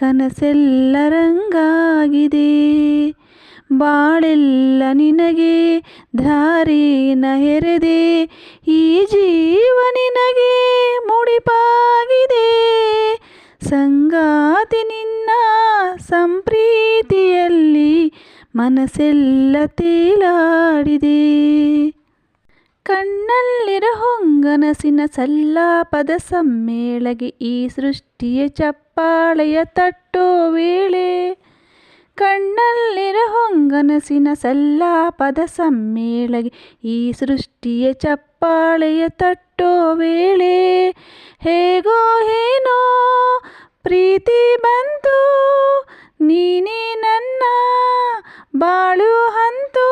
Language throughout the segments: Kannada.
ಕನಸೆಲ್ಲ ರಂಗಾಗಿದೆ ಬಾಳೆಲ್ಲ ನಿನಗೆ ದಾರಿನ ಹೆರೆದೆ ಈ ಜೀವ ನಿನಗೆ ಮುಡಿಪಾಗಿದೆ. ಸಂಗಾತಿ ನಿನ್ನ ಸಂಪ್ರೀತಿಯಲ್ಲಿ ಮನಸ್ಸೆಲ್ಲ ತೇಲಾಡಿದೆ. ಕಣ್ಣಲ್ಲಿರ ಹೊಂಗನಸಿನ ಸಲ್ಲಾಪದ ಸಮ್ಮೇಳಗೆ ಈ ಸೃಷ್ಟಿಯ ಚಪ್ಪಾಳೆಯ ತಟ್ಟೋ ವೇಳೆ ಕಣ್ಣಲ್ಲಿರ ಹೊಂಗನಸಿನ ಸಲ್ಲಾಪದ ಸಮ್ಮೇಳಗೆ ಈ ಸೃಷ್ಟಿಯ ಚಪ್ಪಾಳೆಯ ತಟ್ಟೋ ವೇಳೆ ಹೇಗೋ ಏನೋ ಪ್ರೀತಿ ಬಂತು, ನೀನೇ ನನ್ನ ಬಾಳು ಹಂತು,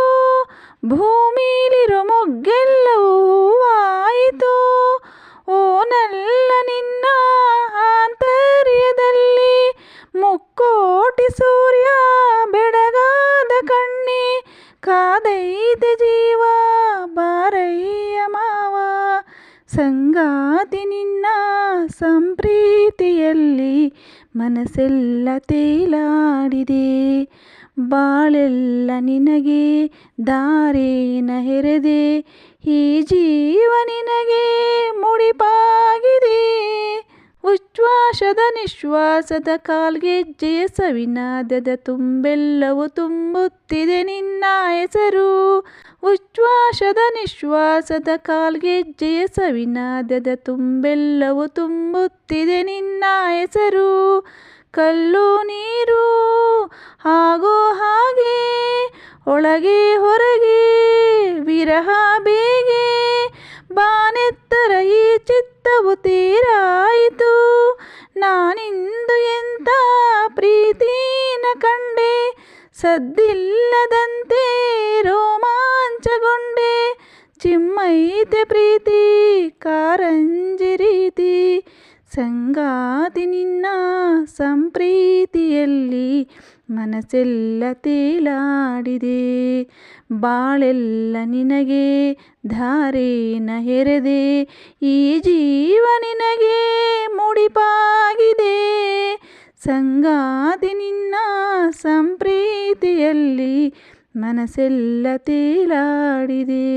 ಭೂಮಿಲಿರೋ ಕಾದೈತೆ ಜೀವ, ಬಾರಯ್ಯ ಮಾವ. ಸಂಗಾತಿ ನಿನ್ನ ಸಂಪ್ರೀತಿಯಲ್ಲಿ ಮನಸ್ಸೆಲ್ಲ ತೇಲಾಡಿದೆ. ಬಾಳೆಲ್ಲ ನಿನಗೆ ದಾರೇನ ಹೆರೆದೆ. ಈ ಜೀವ ನಿನಗೆ ಉಚ್ಛ್ವಾಸದ ನಿಶ್ವಾಸದ ಕಾಲ್ಗೆಜ್ಜೆಯ ಸವಿನಾದದ ತುಂಬೆಲ್ಲವೂ ತುಂಬುತ್ತಿದೆ ನಿನ್ನ ಹೆಸರು. ಉಚ್ಛ್ವಾಸದ ನಿಶ್ವಾಸದ ಕಾಲ್ಗೆಜ್ಜೆಯ ಸವಿನಾದದ ತುಂಬೆಲ್ಲವೂ ತುಂಬುತ್ತಿದೆ ನಿನ್ನ ಹೆಸರು. ಕಲ್ಲು, ನೀರು ಹಾಗೋ ಹಾಗೆ, ಒಳಗೆ, ಹೊರಗೆ, ವಿರಹ ಬೇಗೆ, ಬಾನೆತ್ತರ ಈ ಚಿತ್ತವು ತೀರಾಯಿತು. ನಾನಿಂದು ಎಂಥ ಪ್ರೀತಿನ ಕಂಡೆ? ಸದ್ದಿಲ್ಲದಂತೆ ರೋಮಾಂಚಗೊಂಡೆ. ಚಿಮ್ಮೈತೆ ಪ್ರೀತಿ, ಕಾರಂಜಿ ರೀತಿ. ಸಂಗಾತಿ ನಿನ್ನ ಸಂಪ್ರೀತಿಯಲ್ಲಿ ಮನಸ್ಸೆಲ್ಲ ತೇಲಾಡಿದೆ. ಬಾಳೆಲ್ಲ ನಿನಗೆ ಧಾರೇನ ಹೆರೆದೆ. ಈ ಜೀವ ಸಂಪ್ರೀತಿಯಲ್ಲಿ ಮನಸ್ಸೆಲ್ಲ ತೇಲಾಡಿದೆ.